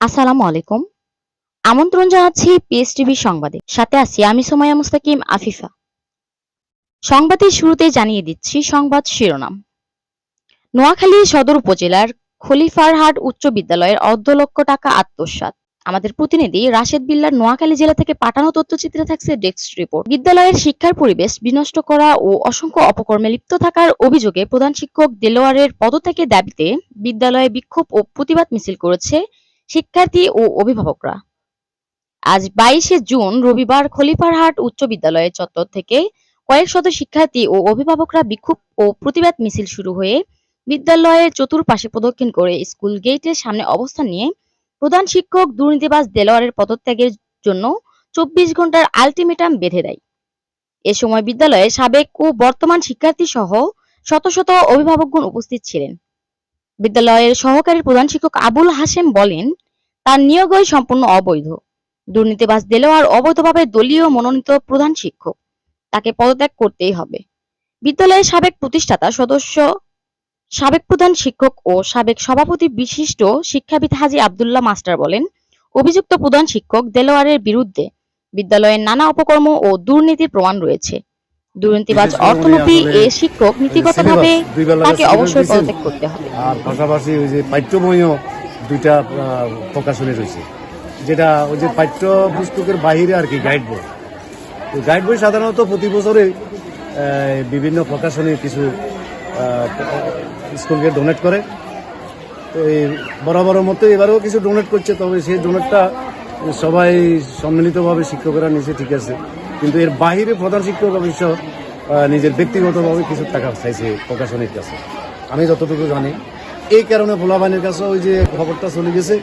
আসসালামু আলাইকুম। আমন্ত্রণ জানাচ্ছি পিএস টিভি সংবাদে। সাথে আছি আমি সোমায়া মুস্তাকিম, আফিফা। সংবাদের শুরুতে জানিয়ে দিচ্ছি সংবাদ শিরোনাম। নোয়াখালী সদর উপজেলার খলিফারহাট উচ্চ বিদ্যালয়ের অর্ধ লক্ষ টাকা আত্মসাৎ। আমাদের প্রতিনিধি রাশেদ বিল্লার নোয়াখালী জেলা থেকে পাঠানো তথ্যচিত্রে থাকছে ডেস্ক রিপোর্ট। বিদ্যালয়ের শিক্ষার পরিবেশ বিনষ্ট করা ও অসংখ্য অপকর্মে লিপ্ত থাকার অভিযোগে প্রধান শিক্ষক দেলোয়ারের পদত্যাগের দাবিতে বিদ্যালয়ে বিক্ষোভ ও প্রতিবাদ মিছিল করেছে শিক্ষার্থী ও অভিভাবকরা। আজ বাইশে জুন রবিবার খলিফারহাট উচ্চ বিদ্যালয়ের চত্বর থেকে কয়েক শত শিক্ষার্থী ও অভিভাবকরা বিক্ষোভ ও প্রতিবাদ মিছিল শুরু হয়ে বিদ্যালয়ের চতুর্পাশে প্রদক্ষিণ করে স্কুল গেটের সামনে অবস্থান নিয়ে প্রধান শিক্ষক দুর্নীতিবাজ দেলোয়ারের পদত্যাগের জন্য চব্বিশ ঘণ্টার আলটিমেটাম বেঁধে দেয়। এ সময় বিদ্যালয়ে সাবেক ও বর্তমান শিক্ষার্থী সহ শত শত অভিভাবকগণ উপস্থিত ছিলেন। বিদ্যালয়ের সহকারী প্রধান শিক্ষক আবুল হাশেম বলেন, তার নিয়োগই সম্পূর্ণ অবৈধ। দুর্নীতিবাজ দেলোয়ার অবৈধভাবে দলীয় মনোনীত প্রধান শিক্ষক। তাকে পদত্যাগ করতেই হবে। বিদ্যালয়ের সাবেক প্রতিষ্ঠাতা সদস্য, সাবেক প্রধান শিক্ষক ও সাবেক সভাপতি বিশিষ্ট শিক্ষাবিদ হাজি আব্দুল্লাহ মাস্টার বলেন, অভিযুক্ত প্রধান শিক্ষক দেলোয়ারের বিরুদ্ধে বিদ্যালয়ের নানা অপকর্ম ও দুর্নীতির প্রমাণ রয়েছে। দুর্নীতিবাজ অর্থনীতি এ শিক্ষক নীতিগতভাবে তাকে অবশ্যই পদত্যাগ করতে হবে। আর পাশাপাশি ওই যে পাঠ্য বইও দুইটা প্রকাশনী রয়েছে। যেটা ওই যে পাঠ্য পুস্তকের বাহিরে আর কি গাইড বই তো গাইড বই সাধারণত প্রতি বছরে বিভিন্ন প্রকাশনী কিছু স্কুলকে ডোনেট করে। তো এই বরাবরের মতো এবারেও কিছু ডোনেট করছে তবে সেই ডোনেটটা সবাই সম্মিলিতভাবে শিক্ষকেরা নিচে ঠিক আছে। কিন্তু এর বাহিরে প্রধান শিক্ষক অবশ্য নিজের ব্যক্তিগতভাবে কিছু টাকা চাইছে প্রকাশনীর কাছে আমি যতটুকু জানি, এই কারণে পোলাবাহিনীর কাছে ওই যে খবরটা চলে গেছে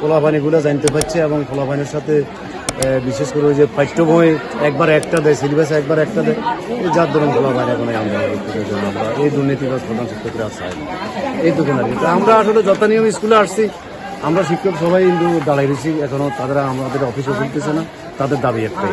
পোলাবাহিনীগুলো জানতে পারছে এবং পোলাবাহিনীর সাথে বিশেষ করে ওই যে পাঠ্য একবার একটা দেয় সিলেবাসে একবার একটা দেয় যার ধরুন পোলাবাহিনী এখন আন্দোলন আমরা এই দুর্নীতিবাজ প্রধান শিক্ষকরা চাই। এইটুকু আর কি আমরা আসলে যথানিয়ম স্কুলে আসছি। আমরা শিক্ষক সবাই কিন্তু দাঁড়াই রয়েছি। এখনও তাদের আমাদের অফিসে খুলতেছে না। তাদের দাবি একটাই।